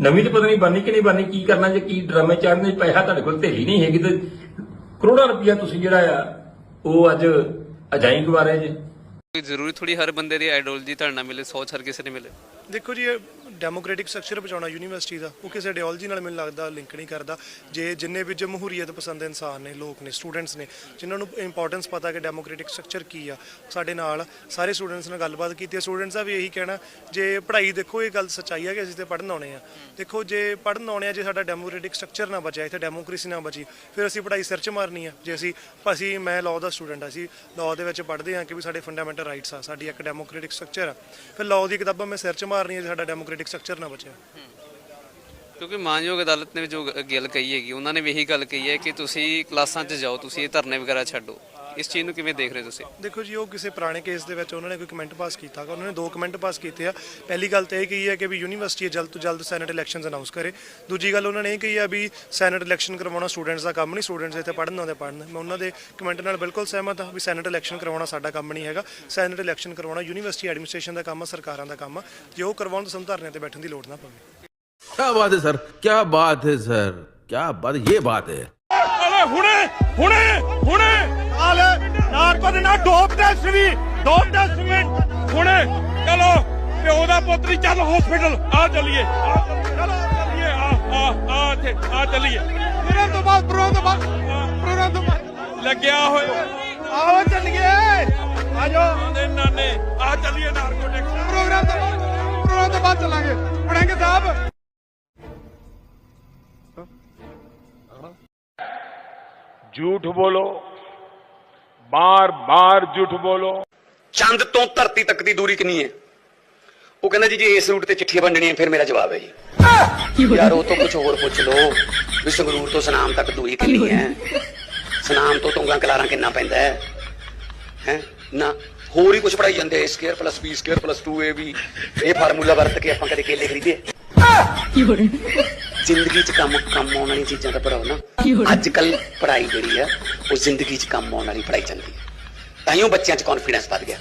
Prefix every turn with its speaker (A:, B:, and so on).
A: ਨਵੀਂ ਤੇ ਪਤਾ ਨਹੀਂ ਬਣਨੀ ਕਿ ਨਹੀਂ ਬਣਨੀ ਕੀ ਕਰਨਾ ਜੇ ਕੀ ਡਰਾਮੇ ਚਾੜਨੇ ਪੈਸਾ ਤੁਹਾਡੇ ਕੋਲ ਢੇਲੀ ਨਹੀਂ ਹੈਗੀ ਤੇ ਕਰੋੜਾਂ ਰੁਪਇਆ ਤੁਸੀਂ ਜਿਹੜਾ ਆ ਉਹ ਅੱਜ ਅਜਾਈ ਗਵਾਰੇ ਜੇ।
B: ਕੋਈ ਜ਼ਰੂਰੀ ਥੋੜੀ ਹਰ ਬੰਦੇ ਦੀ ਆਈਡੀਓਲੋਜੀ ਤੁਹਾਡੇ ਨਾਲ ਮਿਲੇ ਸੋਚ ਹਰ ਕਿਸੇ ਨੇ ਮਿਲੇ।
C: ਦੇਖੋ ਜੀ ਇਹ ਡੈਮੋਕ੍ਰੈਟਿਕ ਸਟਰਕਚਰ ਬਚਾਉਣਾ ਯੂਨੀਵਰਸਿਟੀ ਦਾ, ਉਹ ਕਿਸੇ ਆਈਡੀਓਲੋਜੀ ਨਾਲ ਮੈਨੂੰ ਲੱਗਦਾ ਲਿੰਕ ਨਹੀਂ ਕਰਦਾ। ਜੇ ਜਿੰਨੇ ਵੀ ਜਮਹੂਰੀਅਤ ਪਸੰਦ ਇਨਸਾਨ ਨੇ, ਲੋਕ ਨੇ ਸਟੂਡੈਂਟਸ ਨੇ, ਜਿਨ੍ਹਾਂ ਨੂੰ ਇੰਪੋਰਟੈਂਸ ਪਤਾ ਕਿ ਡੈਮੋਕ੍ਰੈਟਿਕ ਸਟਰਕਚਰ ਕੀ ਆ, ਸਾਡੇ ਨਾਲ ਸਾਰੇ ਸਟੂਡੈਂਟਸ ਨਾਲ ਗੱਲਬਾਤ ਕੀਤੀ ਹੈ ਸਟੂਡੈਂਟਸ ਦਾ ਵੀ ਇਹੀ ਕਹਿਣਾ, ਜੇ ਪੜ੍ਹਾਈ ਦੇਖੋ, ਇਹ ਗੱਲ ਸੱਚਾਈ ਹੈ ਕਿ ਅਸੀਂ ਤੇ ਪੜ੍ਹਨ ਆਉਣੇ ਆ। ਦੇਖੋ, ਜੇ ਪੜ੍ਹਨ ਆਉਣੇ ਆ, ਜੇ ਸਾਡਾ ਡੈਮੋਕ੍ਰੈਟਿਕ ਸਟਰਕਚਰ ਨਾ ਬਚਿਆ, ਇੱਥੇ ਡੈਮੋਕ੍ਰੇਸੀ ਨਾ ਬਚੀ, ਫਿਰ ਅਸੀਂ ਪੜ੍ਹਾਈ ਸਿਰ 'ਚ ਮਾਰਨੀ ਆ। ਜੇ ਅਸੀਂ ਅਸੀਂ, ਮੈਂ ਲਾਅ ਦਾ ਸਟੂਡੈਂਟ ਆ, ਅਸੀਂ ਲਾਅ ਦੇ ਵਿੱਚ ਪੜ੍ਹਦੇ ਹਾਂ ਕਿ ਵੀ ਸਾਡੇ ਫੰਡਾਮੈਂਟਲ ਰਾਈਟਸ ਆ, ਸਾਡੀ ਇੱਕ ਡੈਮੋਕ੍ਰੈਟਿਕ ਸਟਰਕਚਰ ਆ। ਫਿਰ ਲਾਅ ਦੀ ਕਿਤਾਬਾਂ ਮੈਂ ਸਿਰ 'ਚ ਮਾਰਨੀ ਆ ਜੇ ਸਾਡਾ ਡੈਮੋਕ੍ਰੈਟਿਕ ਸਟਰਕਚਰ ਨਾ ਬਚਿਆ।
B: ਕਿਉਂਕਿ ਮਾਨਯੋਗ ਅਦਾਲਤ ਨੇ ਜੋ ਗੱਲ ਕਹੀ ਹੈਗੀ, ਉਹਨਾਂ ਨੇ ਵੀ ਇਹੀ ਗੱਲ ਕਹੀ ਹੈ ਕਿ ਤੁਸੀਂ ਕਲਾਸਾਂ 'ਚ ਜਾਓ, ਤੁਸੀਂ ਇਹ ਧਰਨੇ ਵਗੈਰਾ ਛੱਡੋ। ਇਸ ਚੀਜ਼ ਨੂੰ ਕਿਵੇਂ ਦੇਖ ਰਹੇ ਤੁਸੀਂ?
C: ਦੇਖੋ ਜੀ ਉਹ ਕਿਸੇ ਪੁਰਾਣੇ ਕੇਸ ਦੇ ਵਿੱਚ ਉਹਨਾਂ ਨੇ ਕੋਈ ਕਮੈਂਟ ਪਾਸ ਕੀਤਾ ਉਹਨਾਂ ਨੇ ਦੋ ਕਮੈਂਟ ਪਾਸ ਕੀਤੇ ਆ। ਪਹਿਲੀ ਗੱਲ ਤਾਂ ਇਹ ਕਹੀ ਹੈ ਕਿ ਵੀ ਯੂਨੀਵਰਸਿਟੀ ਜਲਦ ਤੋਂ ਜਲਦ ਸੈਨੇਟ ਇਲੈਕਸ਼ਨਸ ਅਨਾਉਂਸ ਕਰੇ। ਦੂਜੀ ਗੱਲ ਉਹਨਾਂ ਨੇ ਇਹ ਕਹੀ ਆ ਵੀ ਸੈਨੇਟ ਇਲੈਕਸ਼ਨ ਕਰਵਾਉਣਾ ਸਟੂਡੈਂਟਸ ਦਾ ਕੰਮ ਨਹੀਂ ਸਟੂਡੈਂਟਸ ਇੱਥੇ ਪੜ੍ਹਨ ਆਉਂਦੇ ਪੜ੍ਹਨ। ਮੈਂ ਉਹਨਾਂ ਦੇ ਕਮੈਂਟ ਨਾਲ ਬਿਲਕੁਲ ਸਹਿਮਤ ਹਾਂ ਵੀ ਸੈਨੇਟ ਇਲੈਕਸ਼ਨ ਕਰਵਾਉਣਾ ਸਾਡਾ ਕੰਮ ਨਹੀਂ ਹੈਗਾ। ਸੈਨੇਟ ਇਲੈਕਸ਼ਨ ਕਰਵਾਉਣਾ ਯੂਨੀਵਰਸਿਟੀ ਐਡਮਿਨਿਸਟ੍ਰੇਸ਼ਨ ਦਾ ਕੰਮ ਆ ਸਰਕਾਰਾਂ ਦਾ ਕੰਮ ਆ। ਜੇ ਉਹ ਕਰਵਾਉਣ ਤੋਂ ਸਾਨੂੰ ਤੇ ਬੈਠਣ ਦੀ ਲੋੜ ਨਾ ਪਵੇ।
D: ਕੀ ਬਾਤ ਹੈ ਸਰ ਕੀ ਬਾਤ ਹੈ ਸਰ ਕੀ ਬਾਤ ਇਹ ਬਾਤ ਹੈ।
E: ਅਰੇ ਹੁਣੇ ਹੁਣੇ ਹੁਣੇ! ਆਲੇ ਨਾਰਕੋ ਦੇ ਨਾਲ ਡੋਪ ਟੈਸਟ ਵੀ ਡੋਪ ਟੈਸਟ ਵੀ ਹੁਣੇ ਚਲੋ ਪਿਓ ਦਾ ਪੁੱਤ ਨਹੀਂ ਚੱਲ ਹਸਪੀਟਲ ਆ ਚੱਲੀਏ ਆ ਚੱਲੀਏ, ਚਲੋ ਚੱਲੀਏ ਆ ਆ ਆ ਇੱਥੇ ਆ ਚੱਲੀਏ ਪ੍ਰੋਗਰਾਮ ਤੋਂ ਬਾਅਦ ਪ੍ਰੋਗਰਾਮ ਤੋਂ ਬਾਅਦ ਪ੍ਰੋਗਰਾਮ ਤੋਂ ਬਾਅਦ ਲੱਗਿਆ ਹੋਇਆ ਆਓ ਚੱਲੀਏ ਆ ਜਾਓ ਦੇ ਨਾਨੇ ਆ ਚੱਲੀਏ ਨਾਰਕੋਟਿਕਸ ਪ੍ਰੋਗਰਾਮ ਤੋਂ ਬਾਅਦ ਪ੍ਰੋਗਰਾਮ ਤੋਂ ਬਾਅਦ ਚੱਲਾਂਗੇ ਪੜਾਂਗੇ ਸਾਹਿਬ
F: झूठ बोलो ਬਾਰ-ਬਾਰ ਝੂਠ ਬੋਲੋ।
G: ਚੰਦ ਤੋਂ ਧਰਤੀ ਤੱਕ ਦੀ ਦੂਰੀ ਕਿੰਨੀ ਹੈ? ਉਹ ਕਹਿੰਦਾ ਜੀ ਜੇ ਇਸ ਰੂਟ ਤੇ ਚਿੱਠੀਆਂ ਵੰਡਣੀਆਂ ਫਿਰ ਮੇਰਾ ਜਵਾਬ ਹੈ ਜੀ। ਯਾਰ ਉਹ ਤੋਂ ਕੁਝ ਹੋਰ ਪੁੱਛ ਲਓ। ਵੀ ਸੰਗਰੂਰ ਤੋਂ ਸਨਾਮ ਤੱਕ ਦੂਰੀ ਕਿੰਨੀ ਹੈ? ਸਨਾਮ ਤੋਂ ਤੁੰਗਾ ਕਲਾਰਾਂ ਕਿੰਨਾ ਪੈਂਦਾ ਹੈ? ਹੈ? ਨਾ ਹੋਰ ਹੀ ਕੁਝ ਪੜਾਈ ਜਾਂਦੇ A square plus B square plus 2ab ਇਹ ਫਾਰਮੂਲਾ ਵਰਤ ਕੇ ਆਪਾਂ ਕਦੇ ਕੇਲੇ ਖਰੀਦੇ ਜ਼ਿੰਦਗੀ 'ਚ ਕੰਮ ਕੰਮ ਆਉਣ ਵਾਲੀਆਂ ਚੀਜ਼ਾਂ ਦਾ ਪੜਾਓ ਨਾ। ਅੱਜ ਕੱਲ ਪੜ੍ਹਾਈ ਜਿਹੜੀ ਆ, ਉਹ ਜ਼ਿੰਦਗੀ 'ਚ ਕੰਮ ਆਉਣ ਵਾਲੀ ਪੜਾਈ ਜਾਂਦੀ ਹੈ ਉਹ ਬੱਚਿਆਂ 'ਚ ਕੌਨਫੀਡੈਂਸ ਵੱਧ ਗਿਆ।